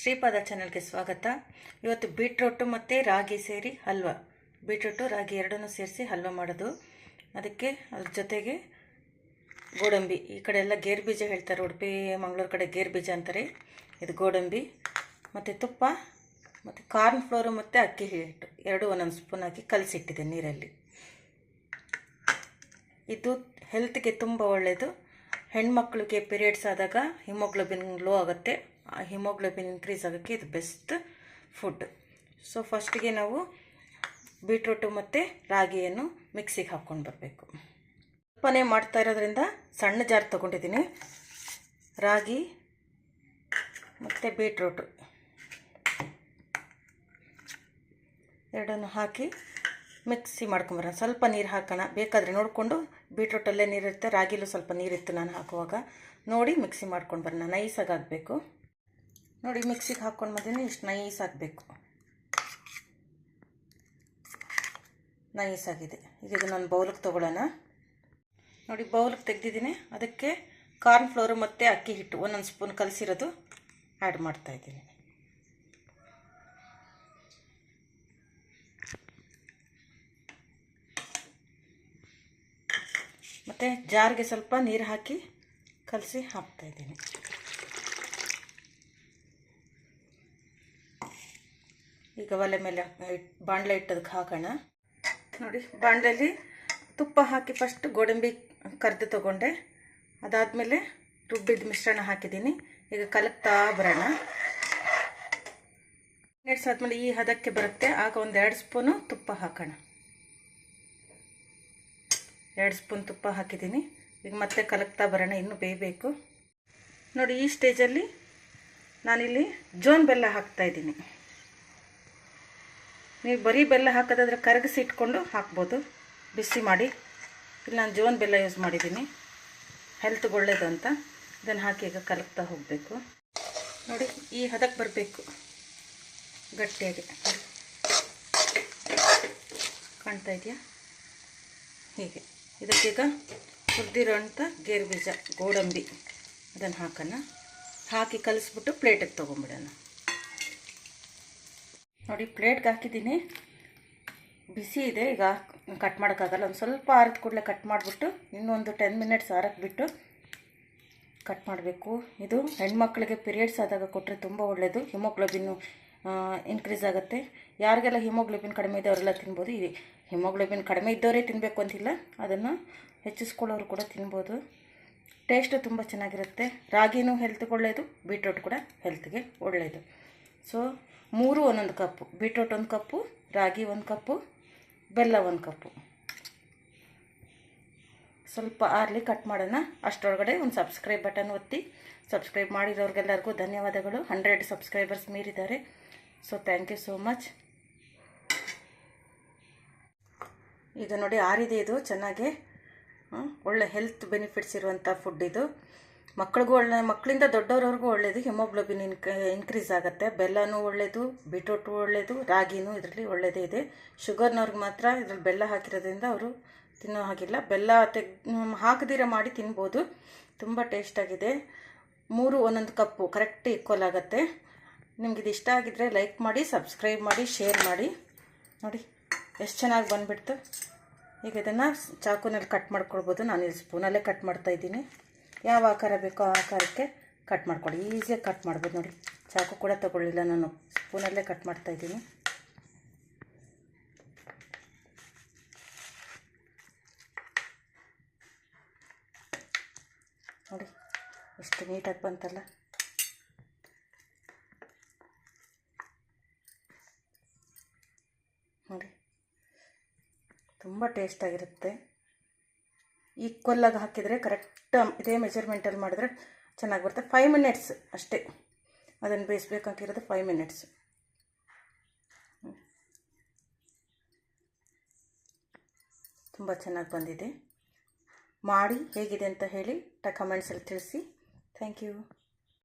ಶ್ರೀಪಾದ ಚಾನಲ್ಗೆ ಸ್ವಾಗತ. ಇವತ್ತು ಬೀಟ್ರೋಟು ಮತ್ತು ರಾಗಿ ಸೇರಿ ಹಲ್ವಾ. ಬೀಟ್ರೋಟು, ರಾಗಿ ಎರಡನ್ನೂ ಸೇರಿಸಿ ಹಲ್ವಾ ಮಾಡೋದು. ಅದಕ್ಕೆ ಅದ್ರ ಜೊತೆಗೆ ಗೋಡಂಬಿ. ಈ ಕಡೆ ಎಲ್ಲ ಗೇರು ಬೀಜ ಹೇಳ್ತಾರೆ ಉಡುಪಿ, ಮಂಗಳೂರು ಕಡೆ ಗೇರು ಬೀಜ ಅಂತಾರೆ. ಇದು ಗೋಡಂಬಿ, ಮತ್ತು ತುಪ್ಪ, ಮತ್ತು ಕಾರ್ನ್ ಫ್ಲೋರು ಮತ್ತು ಅಕ್ಕಿ ಹಿಟ್ಟು. ಎರಡು ಒಂದೊಂದು ಸ್ಪೂನ್ ಹಾಕಿ ಕಲಸಿಟ್ಟಿದೆ ನೀರಲ್ಲಿ. ಇದು ಹೆಲ್ತ್ಗೆ ತುಂಬ ಒಳ್ಳೆಯದು ಹೆಣ್ಮಕ್ಳಿಗೆ ಪೀರಿಯಡ್ಸ್ ಆದಾಗ ಹಿಮೋಗ್ಲೋಬಿನ್ ಲೋ ಆಗುತ್ತೆ. ಹಿಮೋಗ್ಲೋಬಿನ್ ಇನ್ಕ್ರೀಸ್ ಆಗೋಕ್ಕೆ ಇದು ಬೆಸ್ಟ್ ಫುಡ್ ಸೊ ಫಸ್ಟಿಗೆ ನಾವು ಬೀಟ್ರೂಟು ಮತ್ತು ರಾಗಿಯನ್ನು ಮಿಕ್ಸಿಗೆ ಹಾಕ್ಕೊಂಡು ಬರಬೇಕು. ಸ್ವಲ್ಪನೇ ಮಾಡ್ತಾ ಇರೋದ್ರಿಂದ ಸಣ್ಣ ಜಾರ್ ತೊಗೊಂಡಿದ್ದೀನಿ. ರಾಗಿ ಮತ್ತು ಬೀಟ್ರೂಟು ಎರಡನ್ನು ಹಾಕಿ ಮಿಕ್ಸಿ ಮಾಡ್ಕೊಂಬರೋಣ ಸ್ವಲ್ಪ ನೀರು ಹಾಕೋಣ. ಬೇಕಾದರೆ ನೋಡಿಕೊಂಡು ಬೀಟ್ರೂಟಲ್ಲೇ ನೀರಿರುತ್ತೆ ರಾಗಿಲೂ ಸ್ವಲ್ಪ ನೀರಿತ್ತು ನಾನು ಹಾಕುವಾಗ. ನೋಡಿ ಮಿಕ್ಸಿ ಮಾಡ್ಕೊಂಡು ಬರೋಣ. ನೈಸಾಗಿ ಆಗಬೇಕು. ನೋಡಿ, ಮಿಕ್ಸಿಗೆ ಹಾಕ್ಕೊಂಡು ಬಂದಿನಿ ಇಷ್ಟು ನೈಸ್ ಹಾಕಬೇಕು ನೈಸ್ ಆಗಿದೆ. ಈಗ ಇದು ನಾನು ಬೌಲಿಗೆ ತೊಗೊಳ್ಳೋಣ. ನೋಡಿ ಬೌಲಿಗೆ ತೆಗೆದಿದ್ದೀನಿ. ಅದಕ್ಕೆ ಕಾರ್ನ್ ಫ್ಲೋರು ಮತ್ತು ಅಕ್ಕಿ ಹಿಟ್ಟು ಒಂದೊಂದು ಸ್ಪೂನ್ ಕಲಸಿರೋದು ಆ್ಯಡ್ ಮಾಡ್ತಾಯಿದ್ದೀನಿ ಮತ್ತು ಜಾರಿಗೆ ಸ್ವಲ್ಪ ನೀರು ಹಾಕಿ ಕಲಸಿ ಹಾಕ್ತಾಯಿದ್ದೀನಿ ಈಗ ಒಲೆ ಮೇಲೆ ಬಾಣಲೆ ಇಟ್ಟದಕ್ಕೆ ಹಾಕೋಣ. ನೋಡಿ ಬಾಣಲೆಯಲ್ಲಿ ತುಪ್ಪ ಹಾಕಿ ಫಸ್ಟ್ ಗೋಡಂಬಿ ಕರೆದು ತೊಗೊಂಡೆ. ಅದಾದಮೇಲೆ ರುಬ್ಬಿದ ಮಿಶ್ರಣ ಹಾಕಿದ್ದೀನಿ. ಈಗ ಕಲಕ್ತಾ ಬರೋಣ. ಮಿನಿಟ್ಸ್ ಆದಮೇಲೆ ಈ ಹದಕ್ಕೆ ಬರುತ್ತೆ. ಆಗ ಒಂದು ಎರಡು ಸ್ಪೂನು ತುಪ್ಪ ಹಾಕೋಣ. ಎರಡು ಸ್ಪೂನ್ ತುಪ್ಪ ಹಾಕಿದ್ದೀನಿ. ಈಗ ಮತ್ತೆ ಕಲಕ್ತಾ ಬರೋಣ, ಇನ್ನೂ ಬೇಯಬೇಕು. ನೋಡಿ, ಈ ಸ್ಟೇಜಲ್ಲಿ ನಾನಿಲ್ಲಿ ಜೋನ್ ಬೆಲ್ಲ ಹಾಕ್ತಾಯಿದ್ದೀನಿ ನೀವು ಬರೀ ಬೆಲ್ಲ ಹಾಕೋದಾದ್ರೆ ಕರಗಿಸಿ ಇಟ್ಕೊಂಡು ಹಾಕ್ಬೋದು. ಬಿಸಿ ಮಾಡಿ. ಇಲ್ಲಿ, ನಾನು ಜೋನ್ ಬೆಲ್ಲ ಯೂಸ್ ಮಾಡಿದ್ದೀನಿ. ಹೆಲ್ತ್ಗೆ ಒಳ್ಳೇದು ಅಂತ. ಇದನ್ನು ಹಾಕಿ ಈಗ ಕಲಕ್ತಾ ಹೋಗಬೇಕು. ನೋಡಿ, ಈ ಹದಕ್ಕೆ ಬರಬೇಕು. ಗಟ್ಟಿಯಾಗಿ. ಕಾಣ್ತಾ ಇದೆಯಾ? ಹೀಗೆ. ಇದಕ್ಕೀಗ ಹುರಿದಿರೋಂಥ ಗೇರು ಬೀಜ, ಗೋಡಂಬಿ. ಅದನ್ನು ಹಾಕೋಣ. ಹಾಕಿ ಕಲಿಸ್ಬಿಟ್ಟು ಪ್ಲೇಟಿಗೆ ತೊಗೊಂಬಿಡೋಣ ನೋಡಿ, ಪ್ಲೇಟ್ಗೆ ಹಾಕಿದ್ದೀನಿ. ಬಿಸಿ ಇದೆ, ಈಗ ಕಟ್ ಮಾಡೋಕ್ಕಾಗಲ್ಲ. ಒಂದು ಸ್ವಲ್ಪ ಆರಿದ ಕೂಡಲೇ ಕಟ್ ಮಾಡಿಬಿಟ್ಟು ಇನ್ನೊಂದು ಟೆನ್ ಮಿನಿಟ್ಸ್ ಆರಕ್ಕೆ ಬಿಟ್ಟು ಕಟ್ ಮಾಡಬೇಕು. ಇದು ಹೆಣ್ಮಕ್ಳಿಗೆ ಪಿರಿಯಡ್ಸ್ ಆದಾಗ ಕೊಟ್ಟರೆ ತುಂಬ ಒಳ್ಳೆಯದು ಹಿಮೋಗ್ಲೋಬಿನ್ನು ಇನ್ಕ್ರೀಸ್ ಆಗುತ್ತೆ. ಯಾರಿಗೆಲ್ಲ ಹಿಮೋಗ್ಲೋಬಿನ್ ಕಡಿಮೆ ಇದೆ ಅವರೆಲ್ಲ ತಿನ್ಬೋದು. ಈ ಹಿಮೋಗ್ಲೋಬಿನ್ ಕಡಿಮೆ ಇದ್ದವರೇ ತಿನ್ನಬೇಕು ಅಂತಿಲ್ಲ. ಅದನ್ನು ಹೆಚ್ಚಿಸ್ಕೊಳ್ಳೋರು ಕೂಡ ತಿನ್ಬೋದು. ಟೇಸ್ಟು ತುಂಬ ಚೆನ್ನಾಗಿರುತ್ತೆ. ರಾಗಿನೂ ಹೆಲ್ತ್ಗೆ ಒಳ್ಳೆಯದು ಬೀಟ್ರೂಟ್ ಕೂಡ ಹೆಲ್ತ್ಗೆ ಒಳ್ಳೆಯದು ಸೊ ಮೂರು ಒಂದೊಂದು ಕಪ್ಪು. ಬೀಟ್ರೋಟ್ ಒಂದು ಕಪ್ಪು, ರಾಗಿ ಒಂದು ಕಪ್ಪು, ಬೆಲ್ಲ ಒಂದು ಕಪ್ಪು. ಸ್ವಲ್ಪ ಆರ್ಲಿ ಕಟ್ ಮಾಡೋಣ. ಅಷ್ಟರೊಳಗಡೆ ಒಂದು ಸಬ್ಸ್ಕ್ರೈಬ್ ಬಟನ್ ಒತ್ತಿ. ಸಬ್ಸ್ಕ್ರೈಬ್ ಮಾಡಿರೋರಿಗೆಲ್ಲರಿಗೂ ಧನ್ಯವಾದಗಳು. Hundred subscribers ಮೀರಿದ್ದಾರೆ. So thank you so much ಇದು ನೋಡಿ ಆರಿದೆ ಇದು. ಚೆನ್ನಾಗಿ ಒಳ್ಳೆ ಹೆಲ್ತ್ ಬೆನಿಫಿಟ್ಸ್ ಇರುವಂಥ ಫುಡ್ ಇದು. ಮಕ್ಳಿಗೂ ಒಳ್ಳೆ ಮಕ್ಕಳಿಂದ ದೊಡ್ಡವ್ರವ್ರಿಗೂ ಒಳ್ಳೇದು ಹಿಮೋಗ್ಲೋಬಿನ್ ಇನ್ಕ್ ಇನ್ಕ್ರೀಸ್ ಆಗುತ್ತೆ. ಬೆಲ್ಲನೂ ಒಳ್ಳೆಯದು ಬೀಟ್ರೂಟು ಒಳ್ಳೆಯದು ರಾಗಿನೂ ಇದರಲ್ಲಿ ಒಳ್ಳೆಯದೇ ಇದೆ. ಶುಗರ್ನವ್ರಿಗೆ ಮಾತ್ರ ಇದ್ರಲ್ಲಿ ಬೆಲ್ಲ ಹಾಕಿರೋದ್ರಿಂದ ಅವರು ತಿನ್ನೋ ಹಾಗಿಲ್ಲ. ಬೆಲ್ಲ ತೆಗ್ ಹಾಕದಿರ ಮಾಡಿ ತಿನ್ಬೋದು. ತುಂಬ ಟೇಸ್ಟಾಗಿದೆ ಮೂರು ಒಂದೊಂದು ಕಪ್ಪು ಕರೆಕ್ಟ್ ಈಕ್ವಲ್ ಆಗುತ್ತೆ. ನಿಮ್ಗೆ ಇದು ಇಷ್ಟ ಆಗಿದ್ದರೆ ಲೈಕ್ ಮಾಡಿ ಸಬ್ಸ್ಕ್ರೈಬ್ ಮಾಡಿ ಶೇರ್ ಮಾಡಿ. ನೋಡಿ, ಎಷ್ಟು ಚೆನ್ನಾಗಿ ಬಂದುಬಿಡ್ತು. ಈಗ ಇದನ್ನು ಚಾಕುನಲ್ಲಿ ಕಟ್ ಮಾಡ್ಕೊಳ್ಬೋದು. ನಾನು ಇಲ್ಲಿ ಸ್ಪೂನಲ್ಲೇ ಕಟ್ ಮಾಡ್ತಾಯಿದ್ದೀನಿ ಯಾವ ಆಕಾರ ಬೇಕೋ ಆ ಆಕಾರಕ್ಕೆ ಕಟ್ ಮಾಡ್ಕೊಳ್ಳಿ. ಈಸಿಯಾಗಿ ಕಟ್ ಮಾಡ್ಬೋದು ನೋಡಿ. ಚಾಕು ಕೂಡ ತಗೊಳ್ಳಿಲ್ಲ ನಾನು. ಸ್ಪೂನಲ್ಲೇ ಕಟ್ ಮಾಡ್ತಾಯಿದ್ದೀನಿ ನೋಡಿ, ಎಷ್ಟು ನೀಟಾಗಿ ಬಂತಲ್ಲ. ನೋಡಿ, ತುಂಬ ಟೇಸ್ಟಾಗಿರುತ್ತೆ ಈಕ್ವಲ್ಲಾಗಿ ಹಾಕಿದರೆ ಕರೆಕ್ಟ್ ಇದೇ ಮೆಜರ್ಮೆಂಟಲ್ಲಿ ಮಾಡಿದ್ರೆ ಚೆನ್ನಾಗಿ ಬರುತ್ತೆ. ಫೈವ್ ಮಿನಿಟ್ಸ್ ಅಷ್ಟೇ. ಅದನ್ನು ಬೇಯಿಸ್ಬೇಕಾಗಿರೋದು ಫೈವ್ ಮಿನಿಟ್ಸ್ ತುಂಬ ಚೆನ್ನಾಗಿ ಬಂದಿದೆ. ಮಾಡಿ ಹೇಗಿದೆ ಅಂತ ಹೇಳಿ ಕಮೆಂಟ್ಸಲ್ಲಿ ತಿಳಿಸಿ. Thank you